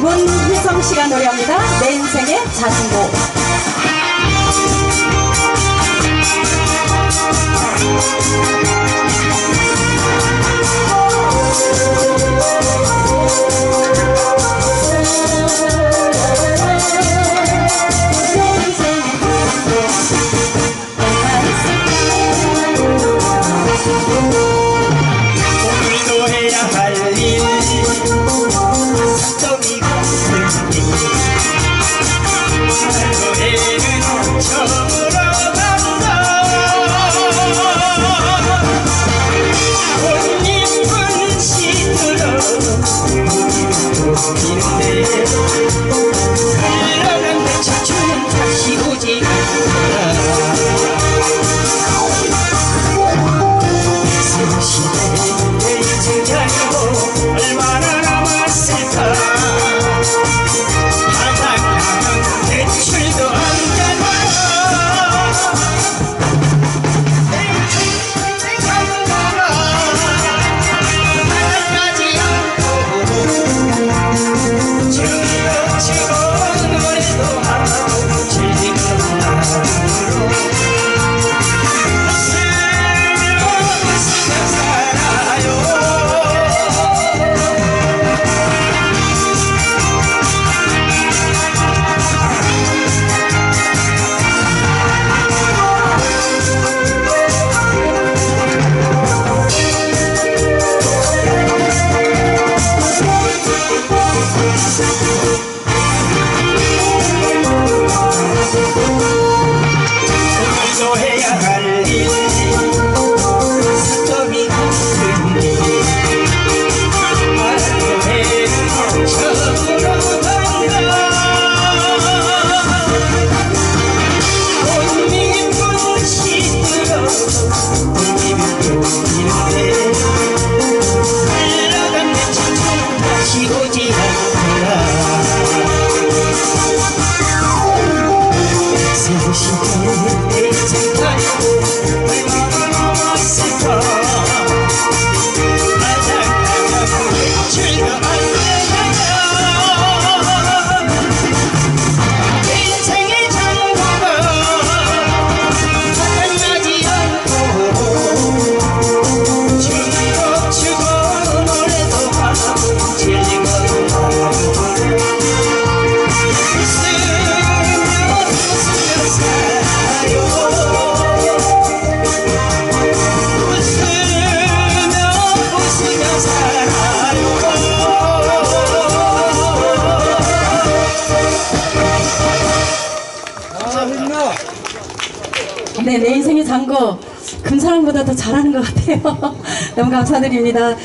문희성 씨가 노래합니다. 내 인생의 자신고. Just 네, 내 인생의 장고 금사랑보다 더 잘하는 것 같아요. 너무 감사드립니다.